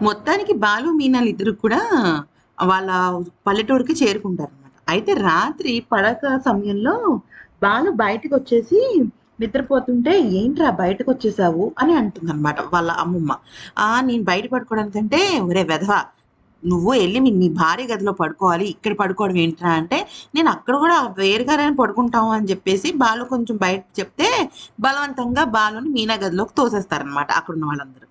మొత్తానికి బాలు మీనాలు ఇద్దరు కూడా వాళ్ళ పల్లెటూరుకి చేరుకుంటారు అనమాట అయితే రాత్రి పడక సమయంలో బాలు బయటకు వచ్చేసి నిద్రపోతుంటే ఏంట్రా బయటకు వచ్చేసావు అని అంటుంది అనమాట వాళ్ళ అమ్మమ్మ. ఆ నేను బయట పడుకోవడానికంటే ఒరే వెధవా నువ్వు వెళ్ళి మీ నీ భార్య గదిలో పడుకోవాలి. ఇక్కడ పడుకోవడం ఏంట్రా అంటే నేను అక్కడ కూడా వేరుగానే పడుకుంటాము అని చెప్పేసి బాలు కొంచెం బయట చెప్తే బలవంతంగా బాలుని మీనా గదిలోకి తోసేస్తారనమాట అక్కడ ఉన్న వాళ్ళందరూ.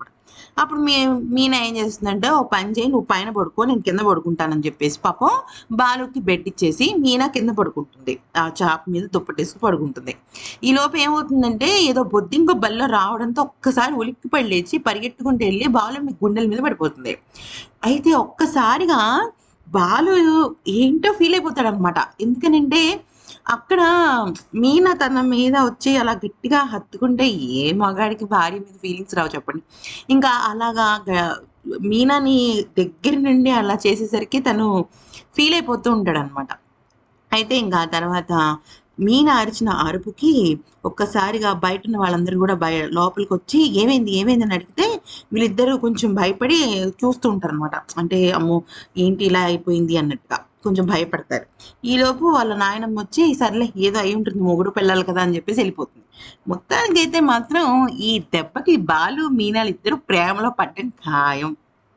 అప్పుడు మీ మీనా ఏం చేస్తుందంటే ఓ పని చేయి నువ్వు పైన పడుకో నేను కింద పడుకుంటానని చెప్పేసి పాపం బాలుకి బెడ్ ఇచ్చేసి మీనా కింద పడుకుంటుంది. ఆ చాప మీద దుప్పటేసుకు పడుకుంటుంది. ఈ లోపు ఏమవుతుందంటే ఏదో బొద్దింక బల్ల రావడంతో ఒక్కసారి ఉలిక్కి పడి లేచి పరిగెట్టుకుంటూ వెళ్ళి బాలు మీ గుండెల మీద పడిపోతుంది. అయితే ఒక్కసారిగా బాలు ఏంటో ఫీల్ అయిపోతాడు అనమాట ఎందుకనంటే అక్కడ మీనా తన మీద వచ్చి అలా గట్టిగా హత్తుకుంటే ఏ మగాడికి భార్య మీద ఫీలింగ్స్ రావు చెప్పండి. ఇంకా అలాగా మీనాని దగ్గర నుండి అలా చేసేసరికి తను ఫీల్ అయిపోతూ ఉంటాడు అనమాట అయితే ఇంకా తర్వాత మీన అరిచిన అరుపుకి ఒక్కసారిగా బయట ఉన్న వాళ్ళందరూ కూడా బయ లోపలికి వచ్చి ఏమైంది ఏమైంది అని అడిగితే వీళ్ళిద్దరూ కొంచెం భయపడి చూస్తూ ఉంటారు అనమాట అంటే అమ్మో ఏంటి ఇలా అయిపోయింది అన్నట్టుగా. కొంచెం భయపడతారు. ఈలోపు వాళ్ళ నాయనమ్మ వచ్చి సర్లే ఏదో అయి ఉంటుంది మొగుడు పిల్లలు కదా అని చెప్పేసి వెళ్ళిపోతుంది. మొత్తానికి అయితే మాత్రం ఈ దెబ్బకి బాలు మీనాలు ఇద్దరు ప్రేమలో పడ్డం ఖాయం.